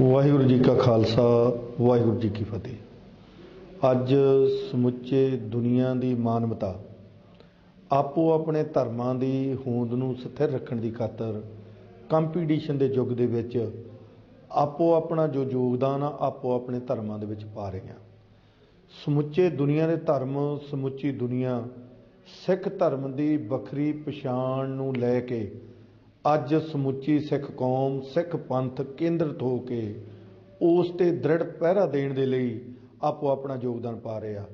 ਵਾਹਿਗੁਰੂ ਜੀ ਕਾ ਖਾਲਸਾ, ਵਾਹਿਗੁਰੂ ਜੀ ਕੀ ਫਤਿਹ। ਅੱਜ ਸਮੁੱਚੇ ਦੁਨੀਆ ਦੀ ਮਾਨਵਤਾ ਆਪੋ ਆਪਣੇ ਧਰਮਾਂ ਦੀ ਹੋਂਦ ਨੂੰ ਸਥਿਰ ਰੱਖਣ ਦੀ ਖਾਤਰ ਕੰਪੀਟੀਸ਼ਨ ਦੇ ਯੁੱਗ ਦੇ ਵਿੱਚ ਆਪੋ ਆਪਣਾ ਜੋ ਯੋਗਦਾਨ ਆ, ਆਪੋ ਆਪਣੇ ਧਰਮਾਂ ਦੇ ਵਿੱਚ ਪਾ ਰਹੇ ਆ। ਸਮੁੱਚੇ ਦੁਨੀਆ ਦੇ ਧਰਮ, ਸਮੁੱਚੀ ਦੁਨੀਆ ਸਿੱਖ ਧਰਮ ਦੀ ਵੱਖਰੀ ਪਛਾਣ ਨੂੰ ਲੈ ਕੇ ਅੱਜ ਸਮੁੱਚੀ ਸਿੱਖ ਕੌਮ, ਸਿੱਖ ਪੰਥ ਕੇਂਦਰਿਤ ਹੋ ਕੇ ਉਸ ਤੇ ਦ੍ਰਿੜ ਪਹਿਰਾ ਦੇਣ ਦੇ ਲਈ ਆਪੋ ਆਪਣਾ ਯੋਗਦਾਨ ਪਾ ਰਿਹਾ।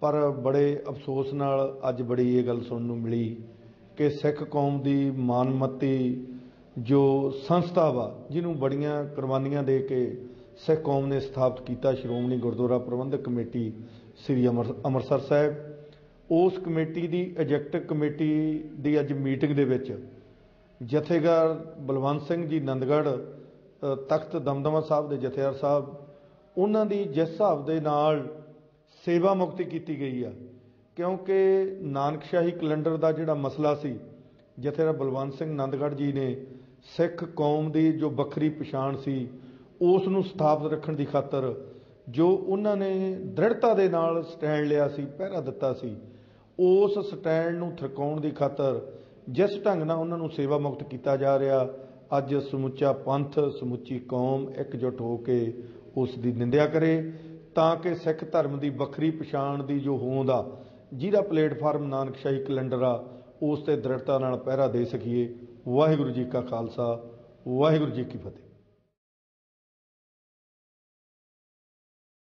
ਪਰ ਬੜੇ ਅਫਸੋਸ ਨਾਲ ਅੱਜ ਬੜੀ ਇਹ ਗੱਲ ਸੁਣਨ ਨੂੰ ਮਿਲੀ ਕਿ ਸਿੱਖ ਕੌਮ ਦੀ ਮਾਨਮਤੀ ਜੋ ਸੰਸਥਾ ਵਾ, ਜਿਹਨੂੰ ਬੜੀਆਂ ਕੁਰਬਾਨੀਆਂ ਦੇ ਕੇ ਸਿੱਖ ਕੌਮ ਨੇ ਸਥਾਪਿਤ ਕੀਤਾ ਸ਼੍ਰੋਮਣੀ ਗੁਰਦੁਆਰਾ ਪ੍ਰਬੰਧਕ ਕਮੇਟੀ ਸ੍ਰੀ ਅੰਮ੍ਰਿ- ਅੰਮ੍ਰਿਤਸਰ ਸਾਹਿਬ, ਉਸ ਕਮੇਟੀ ਦੀ ਐਗਜ਼ੈਕਟਿਵ ਕਮੇਟੀ ਦੀ ਅੱਜ ਮੀਟਿੰਗ ਦੇ ਵਿੱਚ ਜਥੇਦਾਰ ਬਲਵੰਤ ਸਿੰਘ ਜੀ ਨੰਦਗੜ੍ਹ ਤਖਤ ਦਮਦਮਾ ਸਾਹਿਬ ਦੇ ਜਥੇਦਾਰ ਸਾਹਿਬ, ਉਹਨਾਂ ਦੀ ਜਿਸ ਹਿਸਾਬ ਦੇ ਨਾਲ ਸੇਵਾ ਮੁਕਤੀ ਕੀਤੀ ਗਈ ਆ, ਕਿਉਂਕਿ ਨਾਨਕਸ਼ਾਹੀ ਕੈਲੰਡਰ ਦਾ ਜਿਹੜਾ ਮਸਲਾ ਸੀ, ਜਥੇਦਾਰ ਬਲਵੰਤ ਸਿੰਘ ਨੰਦਗੜ੍ਹ ਜੀ ਨੇ ਸਿੱਖ ਕੌਮ ਦੀ ਜੋ ਵੱਖਰੀ ਪਛਾਣ ਸੀ, ਉਸ ਨੂੰ ਸਥਾਪਿਤ ਰੱਖਣ ਦੀ ਖਾਤਰ ਜੋ ਉਹਨਾਂ ਨੇ ਦ੍ਰਿੜਤਾ ਦੇ ਨਾਲ ਸਟੈਂਡ ਲਿਆ ਸੀ, ਪਹਿਰਾ ਦਿੱਤਾ ਸੀ, ਉਸ ਸਟੈਂਡ ਨੂੰ ਥਰਕਾਉਣ ਦੀ ਖਾਤਰ ਜਿਸ ਢੰਗ ਨਾਲ ਉਹਨਾਂ ਨੂੰ ਸੇਵਾ ਮੁਕਤ ਕੀਤਾ ਜਾ ਰਿਹਾ, ਅੱਜ ਸਮੁੱਚਾ ਪੰਥ, ਸਮੁੱਚੀ ਕੌਮ ਇਕਜੁੱਟ ਹੋ ਕੇ ਉਸ ਦੀ ਨਿੰਦਿਆ ਕਰੇ, ਤਾਂ ਕਿ ਸਿੱਖ ਧਰਮ ਦੀ ਵੱਖਰੀ ਪਛਾਣ ਦੀ ਜੋ ਹੋਂਦ ਆ, ਜਿਹਦਾ ਪਲੇਟਫਾਰਮ ਨਾਨਕਸ਼ਾਹੀ ਕੈਲੰਡਰ ਆ, ਉਸ ਤੇ ਦ੍ਰਿੜਤਾ ਨਾਲ ਪਹਿਰਾ ਦੇ ਸਕੀਏ। ਵਾਹਿਗੁਰੂ ਜੀ ਕਾ ਖਾਲਸਾ, ਵਾਹਿਗੁਰੂ ਜੀ ਕੀ ਫਤਿਹ।